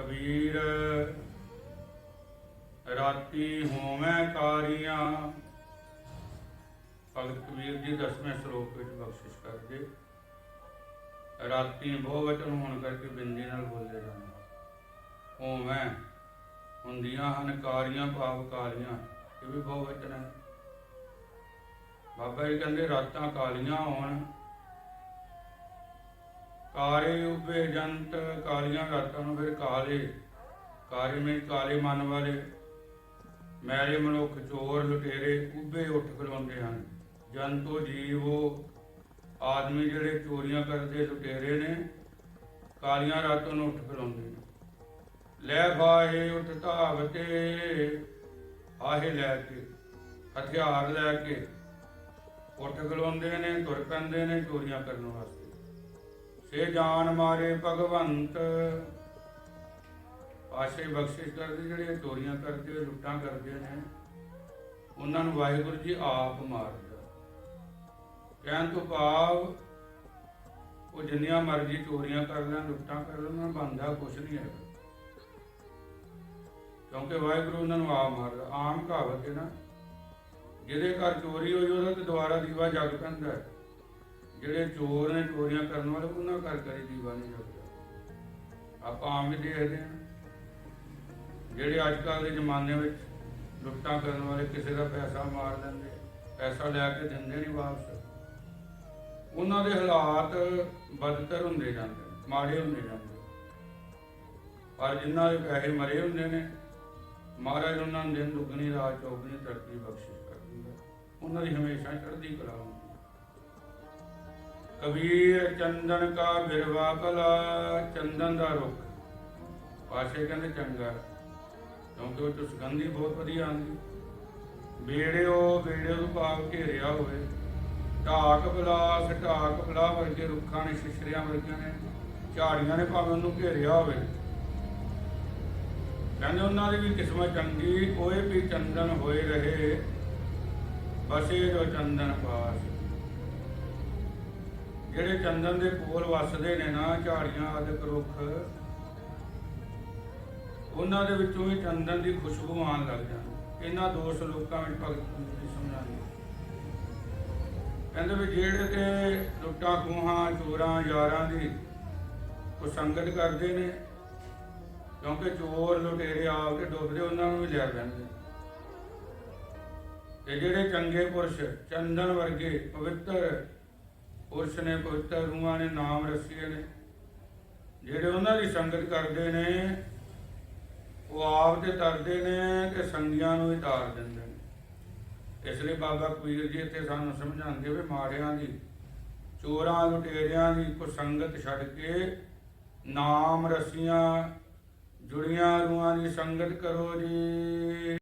ਕਬੀਰ, ਰਾਤੀ ਹੋਵੇਂ ਕਾਰੀਆਂ। ਭਗਤ ਕਬੀਰ ਜੀ, ਦਸਵੇਂ ਸ਼ਲੋਕ ਵਿੱਚ ਬਖਸ਼ਿਸ਼ ਕਰਦੇ ਰਾਤੀ ਬਹੁ ਵਚਨ ਹੋਣ ਕਰਕੇ ਬਿੰਦੀ ਨਾਲ ਬੋਲਦੇ ਜਾਂਦੇ ਹੋਵੇ ਹੁੰਦੀਆਂ ਹਨ ਕਾਰੀਆਂ, ਭਾਵ ਕਾਲੀਆਂ, ਇਹ ਵੀ ਬਹੁ ਵਚਨ ਹੈ। ਬਾਬਾ ਜੀ ਕਹਿੰਦੇ ਰਾਤਾਂ ਕਾਲੀਆਂ ਹੋਣ ਕਾਲੇ ਉਬੇ ਜੰਤ ਕਾਲੀਆਂ ਰਾਤਾਂ ਨੂੰ ਫਿਰ ਕਾਲੇ। ਕਾਲੇ ਮੇ ਕਾਲੇ ਮਨ ਵਾਲੇ। ਮੈਲੇ ਮਨੁੱਖ ਚੋਰ ਲੁਟੇਰੇ ਉੱਭੇ ਉੱਠ ਖਲੋਂਦੇ ਹਨ। ਜੰਤੋ ਜੀਵੋ, ਆਦਮੀ ਜਿਹੜੇ ਚੋਰੀਆਂ ਕਰਦੇ ਲੁਟੇਰੇ ਨੇ ਕਾਲੀਆਂ ਰਾਤਾਂ ਨੂੰ ਉੱਠ ਖਲੋਂਦੇ ਨੇ। ਲੈ ਫਾਹੇ ਉੱਠ ਧਾਵਤੇ ਆਹੇ ਲੈ ਕੇ, ਹਥਿਆਰ ਲੈ ਕੇ। ਉੱਠ ਖਲੋਂਦੇ ਨੇ, ਤੁਰ ਪੈਂਦੇ ਨੇ ਚੋਰੀਆਂ ਕਰਨ ਵਾਸਤੇ। ਸੇ ਜਾਨ ਮਾਰੇ ਭਗਵੰਤ। ਪਾਸੇ ਬਖਸ਼ਿਸ਼ ਕਰਦੇ ਜਿਹੜੇ ਚੋਰੀਆਂ ਕਰਦੇ, ਲੁੱਟਾਂ ਕਰਦੇ ਨੇ, ਉਹਨਾਂ ਨੂੰ ਵਾਹਿਗੁਰੂ ਜੀ ਆਪ ਮਾਰਦਾ ਕਹਿਣ ਤੋਂ ਭਾਵ ਉਹ ਜਿੰਨੀਆਂ ਮਰਜ਼ੀ ਚੋਰੀਆਂ ਕਰ ਲੈਣ, ਲੁੱਟਾਂ ਕਰ ਲੈਣ, ਉਹਨਾਂ ਬੰਦਾ ਕੁਛ ਨਹੀਂ ਹੈ ਕਿਉਂਕਿ ਵਾਹਿਗੁਰੂ ਉਹਨਾਂ ਨੂੰ ਆਪ ਮਾਰਦਾ ਆਮ ਕਹਾਵਤ ਹੈ ਨਾ, ਜਿਹਦੇ ਘਰ ਚੋਰੀ ਹੋਈ, ਉਹਦਾ ਤੇ ਦੁਬਾਰਾ ਦੀਵਾ ਜਗ ਪੈਂਦਾ ਹੈ। ਜਿਹੜੇ ਚੋਰ ਨੇ, ਚੋਰੀਆਂ ਕਰਨ ਵਾਲੇ, ਉਹਨਾਂ ਘਰ ਕਰੀ ਦੀਵਾ ਨਹੀਂ ਜਗਦਾ ਆਪਾਂ ਆਮ ਵੀ ਦੇਖਦੇ ਹਾਂ। ਜਿਹੜੇ ਅੱਜ ਕੱਲ ਦੇ ਜ਼ਮਾਨੇ ਵਿੱਚ ਲੁੱਟਾਂ ਕਰਨ ਵਾਲੇ ਕਿਸੇ ਦਾ ਪੈਸਾ ਮਾਰ ਦਿੰਦੇ, ਪੈਸਾ ਲੈ ਕੇ ਦਿੰਦੇ ਨਹੀਂ ਵਾਪਸ, ਉਹਨਾਂ ਦੇ ਹਾਲਾਤ ਬਦਤਰ ਹੁੰਦੇ ਜਾਂਦੇ, ਮਾੜੇ ਹੁੰਦੇ ਜਾਂਦੇ। ਪਰ ਜਿਨ੍ਹਾਂ ਦੇ ਪੈਸੇ ਮਰੇ ਹੁੰਦੇ ਨੇ, ਮਹਾਰਾਜ ਉਹਨਾਂ ਨੂੰ ਦਿਨ ਦੁੱਗਣੀ, ਰਾਤ ਚੌਗਣੀ ਤਰੱਕੀ ਬਖਸ਼ਿਸ਼ ਕਰਦੀ ਹੈ। ਉਹਨਾਂ ਦੀ ਹਮੇਸ਼ਾ ਚੜ੍ਹਦੀ ਕਲਾ ਹੁੰਦੀ ਕਬੀਰ ਚੰਦਨ ਕਾ ਬਿਰਵਾ ਕਲਾ, ਚੰਦਨ ਦਾ ਰੁੱਖ। ਪਾਸ਼ੇ ਕਹਿੰਦੇ, ਚੰਗਾ ਕਿਉਂਕਿ ਉਹ ਸੁਗੰਧੀ ਬਹੁਤ ਵਧੀਆ ਆਉਂਦੀ ਬੇੜਿਓ ਬੇੜਿਓ ਨੂੰ ਭਾਵ ਘੇਰਿਆ ਹੋਵੇ। ਢਾਕ ਬਲਾਸ, ਢਾਕ ਬਲਾ ਵਰਗੇ ਰੁੱਖਾਂ ਨੇ ਸ਼ਿਸ਼ਰਿਆਂ ਵਰਗੀਆਂ ਨੇ, ਝਾੜੀਆਂ ਨੇ ਭਾਵੇਂ ਉਹਨੂੰ ਘੇਰਿਆ ਹੋਵੇ। ਕਹਿੰਦੇ ਉਹਨਾਂ ਦੀ ਵੀ ਕਿਸਮਤ ਚੰਗੀ, ਕੋਈ ਵੀ ਚੰਦਨ ਹੋਏ ਰਹੇ। ਬਸੇ ਜੋ ਚੰਦਨ ਪਾਸ। ਜਿਹੜੇ ਚੰਦਨ ਦੇ ਕੋਲ ਵਸਦੇ ਨੇ ਨਾ ਝਾੜੀਆਂ ਆਦਿਕ ਰੁੱਖ, ਉਹਨਾਂ ਦੇ ਵਿੱਚੋਂ ਵੀ ਚੰਦਨ ਦੀ ਖੁਸ਼ਬੂ ਆਉਣ ਲੱਗ ਜਾਂਦੀ। ਇਹਨਾਂ ਦੋਸ਼ ਲੋਕਾਂ ਵਿੱਚ ਭਗਤ ਦੀ ਸਮਝਾਉਂਦੇ ਕਹਿੰਦੇ ਵੀ ਜਿਹੜੇ ਤੇ ਲੁੱਟਾਂ, ਖੂਹਾਂ, ਚੋਰਾਂ, ਯਾਰਾਂ ਦੀ ਉਹ ਸੰਗਤ ਕਰਦੇ ਨੇ, ਕਿਉਂਕਿ ਚੋਰ ਲੁਟੇਰੇ ਆਪ ਕੇ ਡੁੱਬਦੇ, ਉਹਨਾਂ ਨੂੰ ਵੀ ਲੈ ਲੈਂਦੇ। ਤੇ ਜਿਹੜੇ ਚੰਗੇ ਪੁਰਸ਼, ਚੰਦਨ ਵਰਗੇ ਪਵਿੱਤਰ ਪੁਰਸ਼ ਨੇ ਪਵਿੱਤਰ ਰੂਹਾਂ ਨੇ ਨਾਮ ਰਸੀਏ ਨੇ। ਜਿਹੜੇ ਉਹਨਾਂ ਦੀ ਸੰਗਤ ਕਰਦੇ ਨੇ, ਉਹ ਆਪ ਤੇ ਤਰਦੇ ਨੇ ਕਿ ਸੰਗੀਆਂ ਨੂੰ ਹੀ ਤਾਰ ਦਿੰਦੇ ਨੇ। ਇਸ ਲਈ ਬਾਬਾ ਕਬੀਰ ਜੀ ਇੱਥੇ ਸਾਨੂੰ ਸਮਝਾਉਂਦੇ ਵੀ ਮਾੜਿਆਂ ਦੀ, ਚੋਰਾਂ ਲੁਟੇਰਿਆਂ ਦੀ ਕੋ ਸੰਗਤ ਛੱਡ ਕੇ ਨਾਮ ਰਸੀਆਂ ਜੁੜੀਆਂ ਰੂਹਾਂ ਦੀ ਸੰਗਤ ਕਰੋ ਜੀ।